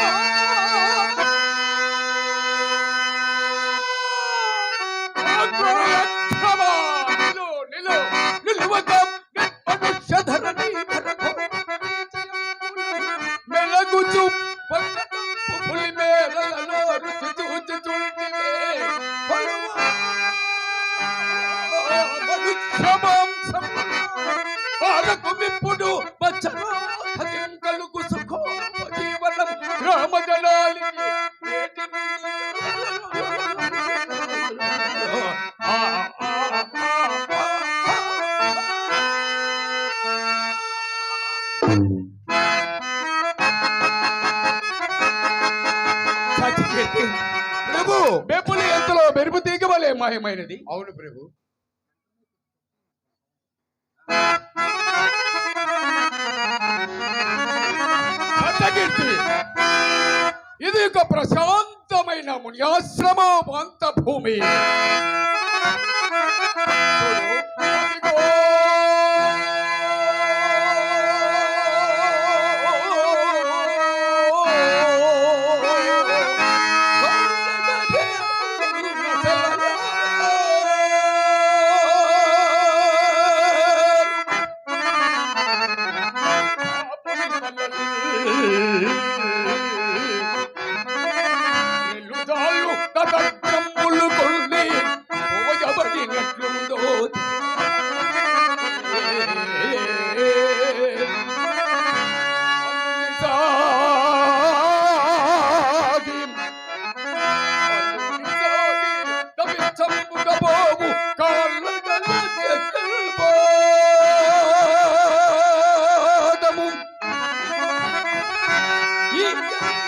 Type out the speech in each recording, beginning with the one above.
Oh. అసహ్యమైనది. అవును ప్రభు. ఇది ఒక ప్రశాంతమైన మునియాశ్రమ ప్రాంత భూమి Big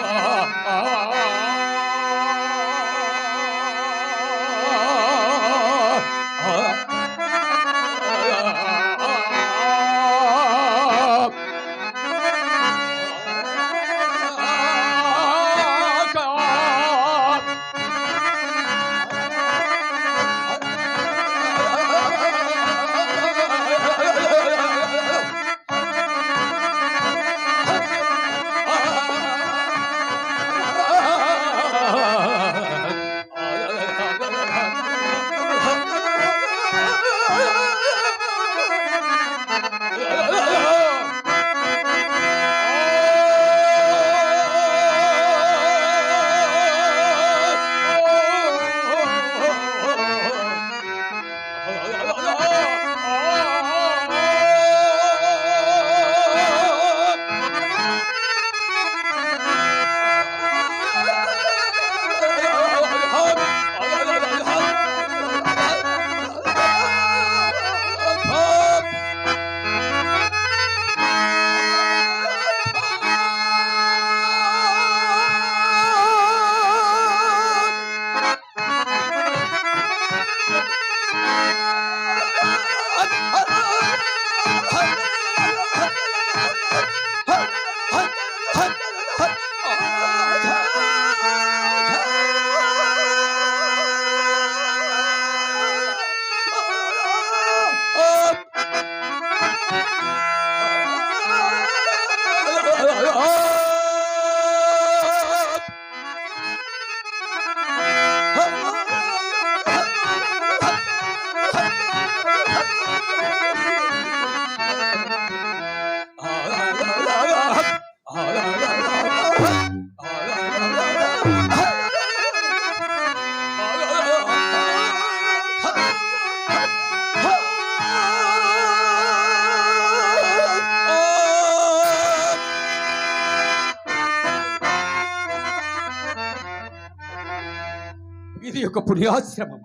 పుణ్యాశ్రమం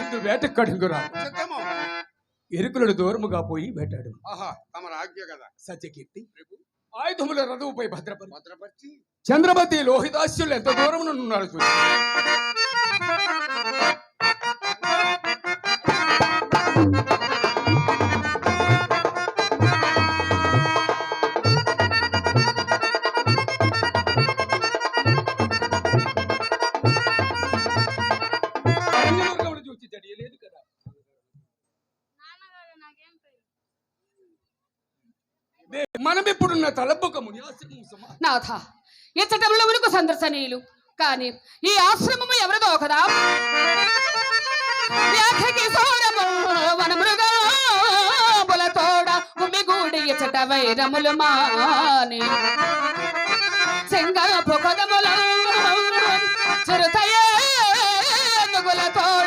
ఇందు వేటక్కడుగురా ఎరుకులను దూరముగా పోయి వేటాడు. కదా సత్యకీర్తి. ఆయుధముల రథముపై భద్రపతి భద్రపరిచి? చంద్రమతి లోహిదాస్యులు ఎంత దూరం ఉన్నారు చూసి నాథ ఇచ్చటంలో ఉనుకు సందర్శనీయులు. కానీ ఈ ఆశ్రమము ఎవరిదో కదా? వ్యాఖ్యకి సోరము తోడ ఉమ్మిగూడి ఇచ్చట వైరములు మాని. సింగ పొకదముల చిరుతయే తోడ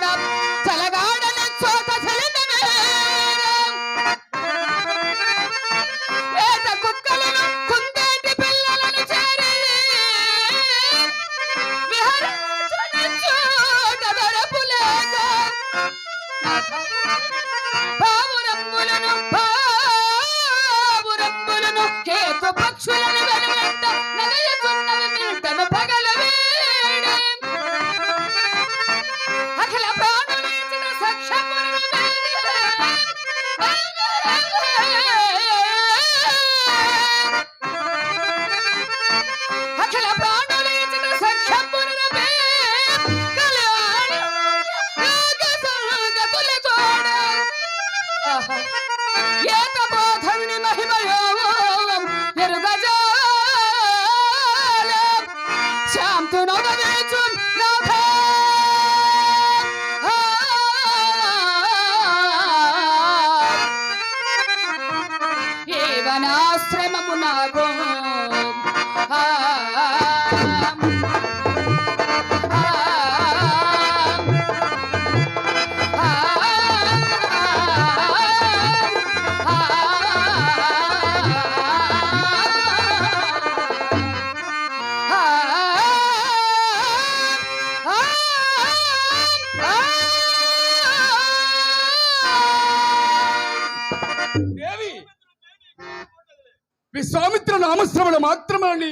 విశ్వామిత్ర నామశ్రవణ మాత్రమే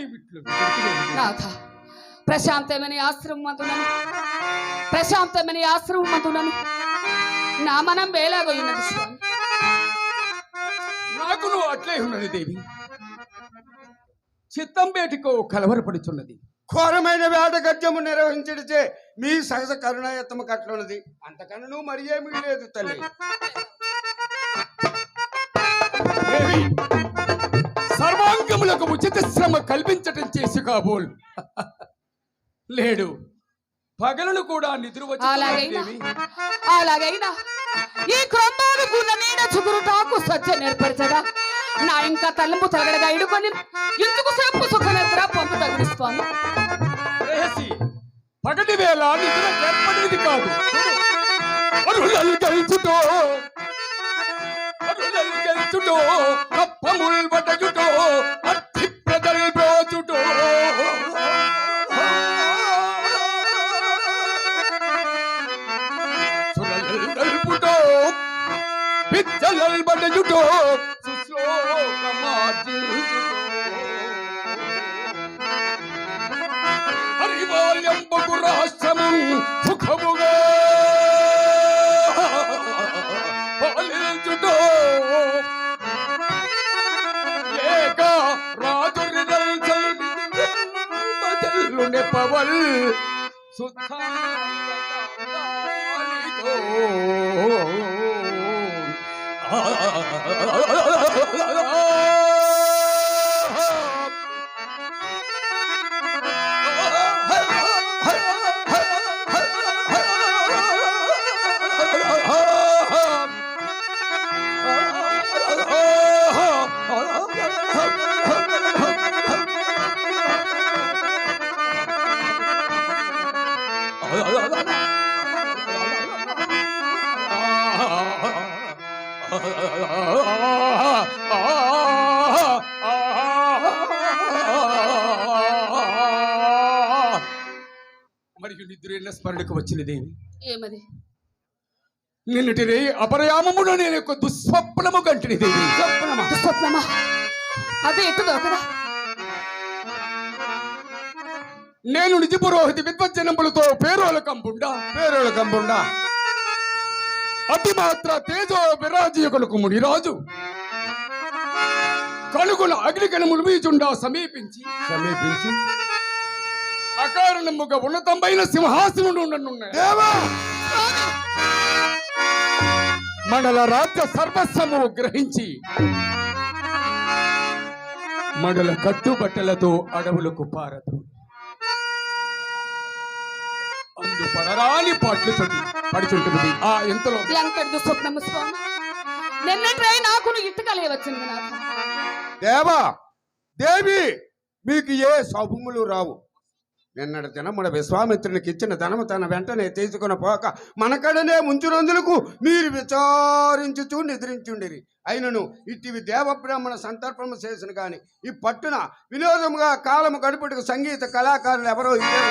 నాథ ప్రశాంతమని ప్రశాంతమని నా మనం వేలాగొయ్యున్నది స్వామి. నాకును అట్లే ఉన్నది దేవి. చిత్తం బేటికో కలవరపడుచున్నది. ఘోరమైన వేట గద్యము నిర్వహించడిచే మీ సహజ కరుణాయత్తము కట్లున్నది. అంతకన్నా మరి ఏమీ లేదు తల్లి. సర్వాంగములకు ఉచిత శ్రమ కల్పించటం చేసి కాబోలు లేడు. పగలను కూడా నిద్ర అలాగైనా ఈ నీడ చుగురుటాకు సత్య నేర్పరచగా నా ఇంకా తలంపు తలగడగా ఇడుకొని ఎందుకు సేపు సుఖ నిద్ర పంపు తగిలిస్తాను. పగటి వేళ నిద్ర ఏర్పడినది కాదు. అరులలు గెలుచుటో కప్పముల్ పిచ్చలల్ బటజుటో సుశ్లోకమార్జించుటో రహస్యము సుఖముగా పాలించుటో ఏక పవల్ మరియు ああああああ నిద్రైన స్మరణకు వచ్చిన దేవి ఏమది? నిన్నటి రే అపరయామములో నేను యొక్క దుస్వప్నము గంటిని దేవి స్వప్నమా స్వప్నమా అదే ఎట్టుదో కదా? నేను నిజ పురోహితి విద్వజ్జనములతో పేరోల కంపుండా. పేరోళ్ళ కంపుండా. అతి మాత్ర తేజో విరాజీయులకు మునిరాజు. కనుగొన అగ్నికణములు మీచుండా సమీపించి. సమీపించి. అకారణముగా ఉన్నతమైన సింహాసనుడు ఉండనున్నాయి దేవా! మండల రాజ్య సర్వస్వము గ్రహించి మండల కట్టుబట్టలతో అడవులకు పారదు అందు పడరాని పాటలు పడుచుంటుంది ఆ ఎంతటి స్వప్నము స్వామి. నిన్నట్రై నాకు ఇట్టుకలే వచ్చింది నాకు దేవా దేవి మీకు ఏ శుభములు రావు? నిన్నటి దినమున విశ్వామిత్రునికి ఇచ్చిన ధనము తన వెంటనే తీసుకుని పోక మనకడనే ముంచునందులకు మీరు విచారించుచూ నిద్రించుండిరి. అయినను ఇట్టివి దేవబ్రాహ్మణ సంతర్పణ చేసిన కానీ ఈ పట్టున వినోదముగా కాలము గడుపుటకు సంగీత కళాకారులు ఎవరో ఇదే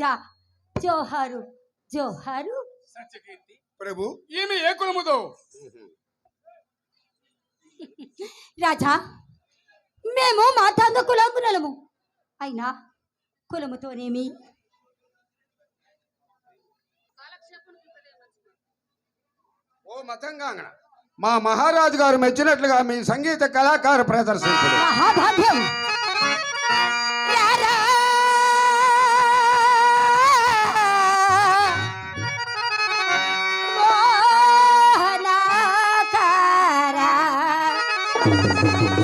రాజా జోహారు జోహారు. ప్రభు. ఈమె ఏ కులముదో? రాజా మేము మా తంద కులము అయినా కులముతోనేమి? ఓ మతంగాంగణ మా మహారాజు గారు మెచ్చినట్లుగా మీ సంగీత కళాకారు ప్రదర్శించారు మహాభాగ్యం.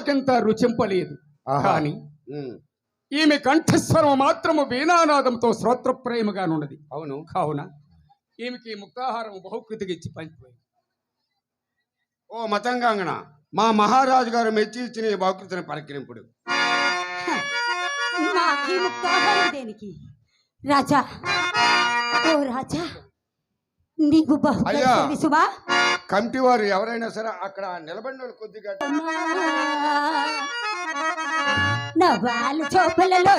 నాకెంత రుచింపలేదు. కానీ ఈమె కంఠస్వరం మాత్రము వీణానాదంతో శ్రోత్ర ప్రేమగానున్నది అవును. కావున ఈమెకి ముక్తాహారం బహుకృతికి ఇచ్చి పంచిపోయింది. ఓ మతంగాంగణ మా మహారాజు గారు మెచ్చి ఇచ్చిన ఈ బాకృతిని పరికిరింపుడు. నాకీ ముక్తాహారం దేనికి? రాజా ఓ రాజా బహు అయ్యా. విసుమా కమిటీ వారు ఎవరైనా సరే అక్కడ నిలబడిన కొద్దిగా నవాలు చోపలలో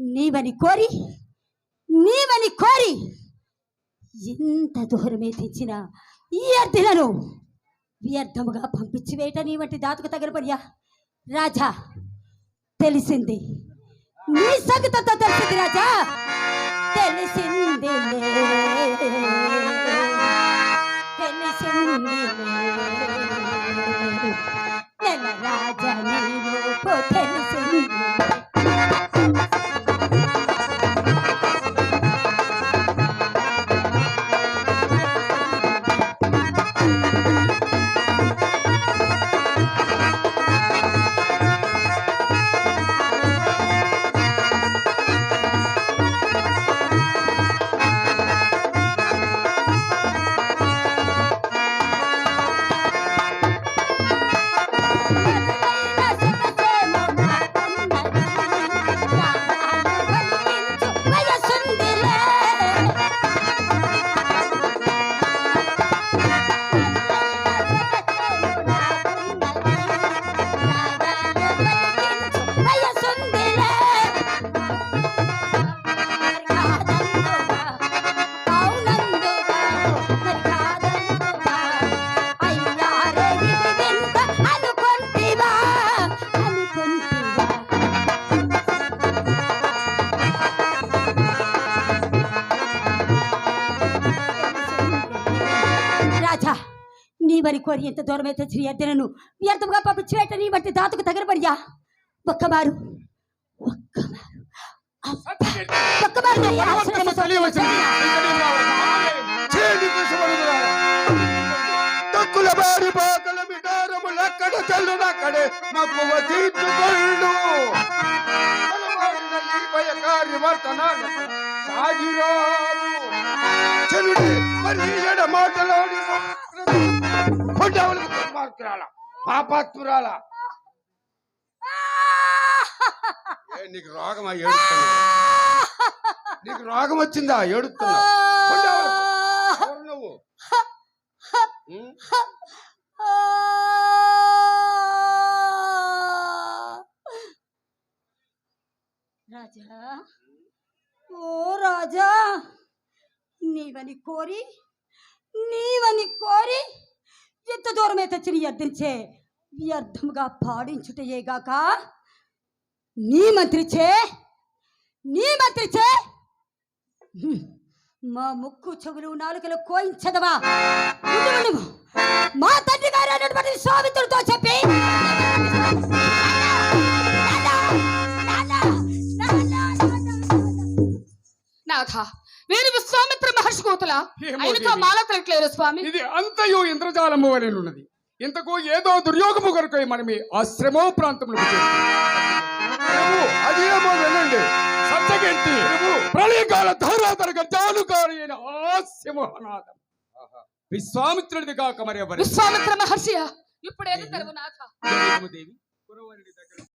నీవని కోరి నీవని కోరి ఎంత దూరమే తెచ్చిన ఈ అర్థులను వ్యర్థముగా పంపించి వేయట నీ వంటి దాతుకు తగిన పడియా రాజా తెలిసింది నీ సంగతంతో తెలిసింది రాజా తెలిసింది తెలిసింది కోరి ఎంత నీ వంటి దాతకు తగరబడియా ఒక్కమారు ఒక్కమారు ఒక్కమారు నా ఆశ్రయము చేడి కుశమనులారా. తక్కుల బారి బాకల మిటారములక్కడ చల్లునక్కడే మక్కువ తీర్చుకొల్లు తలవారిన నిర్భయ కార్యవర్తనాలు సాగిరారు చెలుడి మరి ఎడ మాటలాడి కొండవలకు దుర్మార్గురాల పాపాత్మురాల? నీకు రోగమా? ఏడుస్తున్నా నీకు రోగం వచ్చిందా ఏడుస్తున్నా నువ్వు? రాజా ఓ రాజా నీవని కోరి నీవని కోరి ఎంత దూరమే తెచ్చి ఎద్దించే వ్యర్థముగా పాడించుటయేగాక నీ మంత్రిచే నీ మంత్రిచే మా ముక్కు చెవులు నాలుకలు కోయించదవా? మా తండ్రి గారు అనేటువంటి స్వామిత్రుడితో చెప్పి. నాన్న, నాథ విశ్వామిత్ర మహర్షి కూతుల. మాల తిరగలేరు స్వామి? ఇది అంతయు ఇంద్రజాలము వలెనున్నది ఇంతకు ఏదో దుర్యోగము కొరకై మనమి ప్రాంతంలో అది ఏమో ప్రళయకాల ధారాధర ఆ సింహనాదం విశ్వామిత్రుడిది కాక మరి ఎవరి విశ్వామిత్ర మహర్షి ఇప్పుడు ఏది తెరువు నాథ దేవి.